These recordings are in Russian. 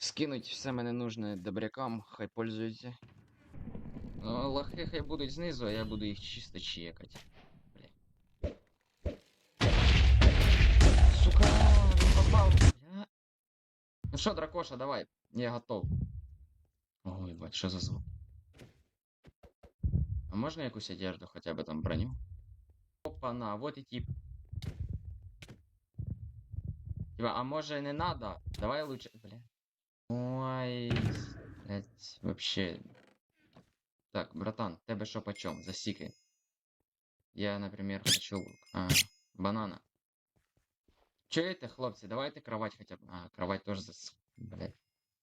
Скинуть все мене нужне добрякам, хай пользуються. Ну, лохи хай будуть знизу, а я буду їх чисто чекать. Бля. Сука, не попав. Бля. Ну що, дракоша, давай, я готов. Ой, бать, що за звук? А можна якусь одежду, хоча б там броню? Опа, на, вот і тип. Типа, а може не надо? Давай лучше. Бля. Ой, блять, вообще. Так, братан, тебе що почем? Засіки. Я, например, хочу лук. А, банана. Чуєте, хлопці, давайте кровать хотя б. А, кровать тоже зас... Блять.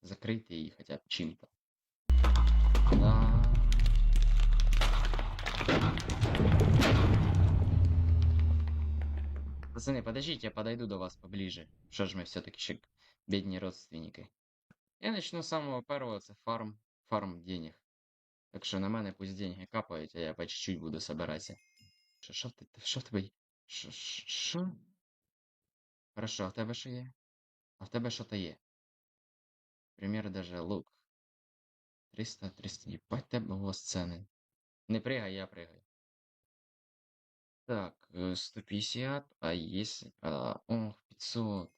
Закрийте її хотя б чим-то. Да. Пацаны, подождите, я подойду до вас поближе. Что ж мы все-таки еще бедные родственники. Я начну с самого первого, це фарм, фарм денег. Так що на мене пусть деньги капають, а я по чуть-чуть буду собиратися. Що, що ти, що в тебе? є? Що, що? що? Хорошо, а в тебе що є? А в тебе що то є? Примір даже лук. 300, 300, їбать тебе у вас ціни. Не пригай, я пригаю. Так, э, 150, а если... А, ох, 500.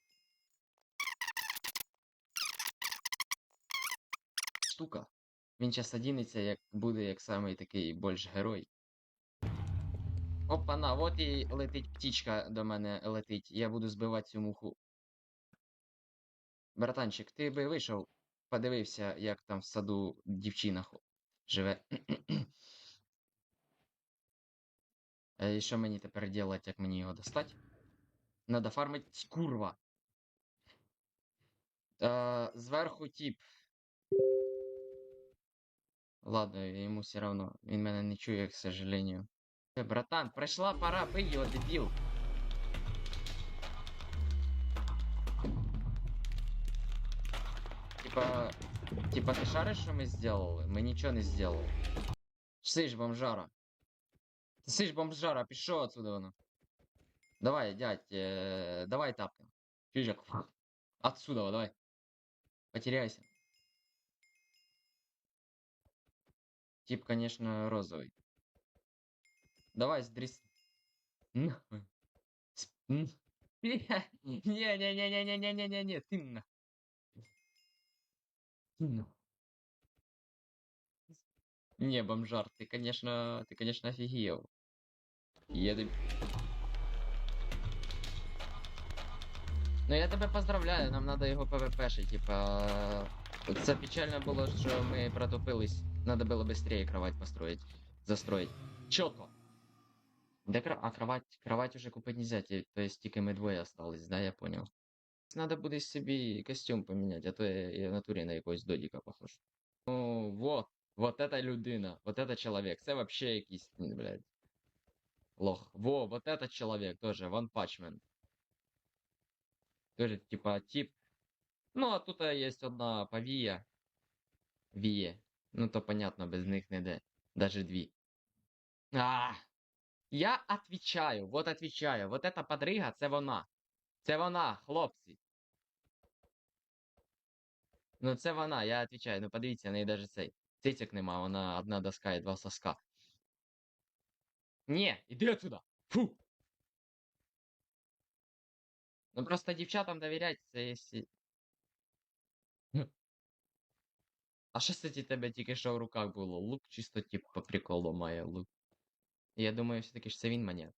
Штука. Він час одінеться, як буде як самий такий більш герой. Опа-на, от і летить птічка до мене летить. Я буду збивати цю муху. Братанчик, ти би вийшов, подивився, як там в саду дівчина живе. І що мені тепер робити, як мені його достати? Надо фармить курва. Зверху тип. Ладно, йому все равно. Він мене не чує, к сожалению. Е, Братан, прийшла пора, бий його, дебіл. Типа. Типа, ти шариш, що ми сделали? Ми нічого не сделали. Сиш, бомжара. Ти сиш, бомжара, пішов отсюда воно. Давай, дядь, э, давай тапнем. Чужак. Отсюда, вот, давай. Потеряйся. Тип, конечно, розовый. Давай, сдрис... Не-не-не-не-не-не-не-не-не, ты на. Ты на. Не, бомжар, ты, конечно, ты, конечно, офигел. Я тобі- Ну я тебе поздравляю, нам надо його ПВПшить, типа. Це печально було, що ми протупились. Надо было быстрее кровать построить. Застроить. Чітко. Да, кро- а кровать, кровать уже купить нельзя, те- то есть тільки ми двоє остались, да, я понял. Надо буде собі костюм поміняти, а то я, я в натурі на якогось додіка похож. Ну, вот, вот это людина, вот это человек. Це вообще якийсь, м, блядь, лох. Во, вот этот человек тоже, Ван Пачмен. Тоже, типа, тип. Ну, а тут есть одна повія. Віє. Ну, то понятно, без них не де. Даже дві. А! Я отвечаю, вот отвечаю. Вот эта подрига, це вона. Це вона, хлопці. Ну, це вона, я отвечаю. Ну, подивіться, в неї даже цей. Цицик нема, вона одна доска і два соска. Ні, іди отсюда. Фу! Ну просто дівчатам довіряти, це якщо... А що це тебе тільки що в руках було? Лук чисто тип по приколу має лук. Я думаю, все-таки ж це він маньяк.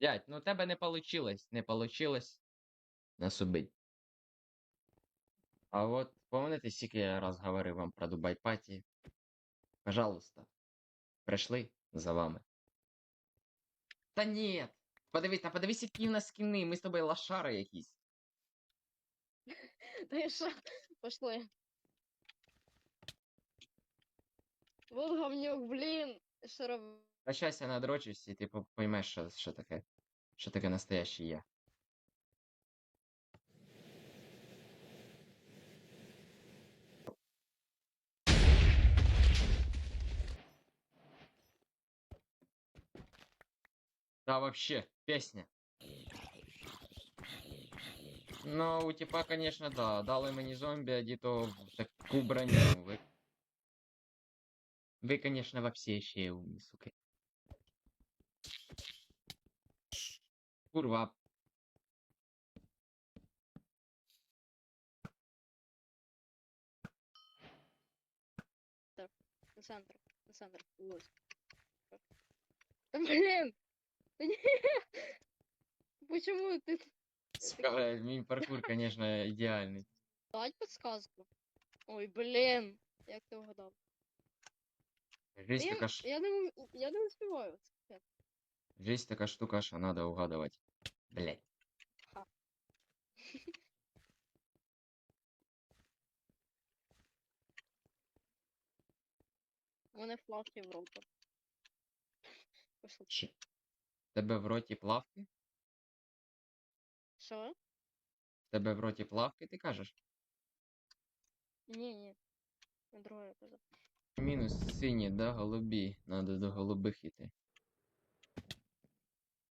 Дядь, ну тебе не получилось, не получилось нас убить. А от помните, скільки я раз говорив вам про Дубай Паті? Пожалуйста, прийшли за вами. Та ні! Подивись, та подивись, які в нас скіни, ми з тобою лошари якісь. Та що? Пошли. Вот говнюк, блін. Що робити? Прощайся на дрочусь, и ты поймеш, что что такое, что таке настояще є. Да вообще, песня. Ну, у типа, конечно, да. Дали мені зомбі, а діто в таку броню. Ви, ви конечно, вообще ще умні, суки. Курва. На центр. На центр. Ось. Да блин! Да не- Почему ты... Сука, блядь, мій паркур, конечно, ідеальний. Дать подсказку? Ой, блин! Як ти угадав? Жесть я, така, ш... я, не, м- я не успіваю. це. Жесть така штука, що надо угадувати. Блять. У мене флавки в роту. Пошли. Чи? Тебе в роті плавки? Що? Тебе в роті плавки, ти кажеш? Ні, ні. Друге я казав. Мінус сині, да, голубі. Надо до голубих іти.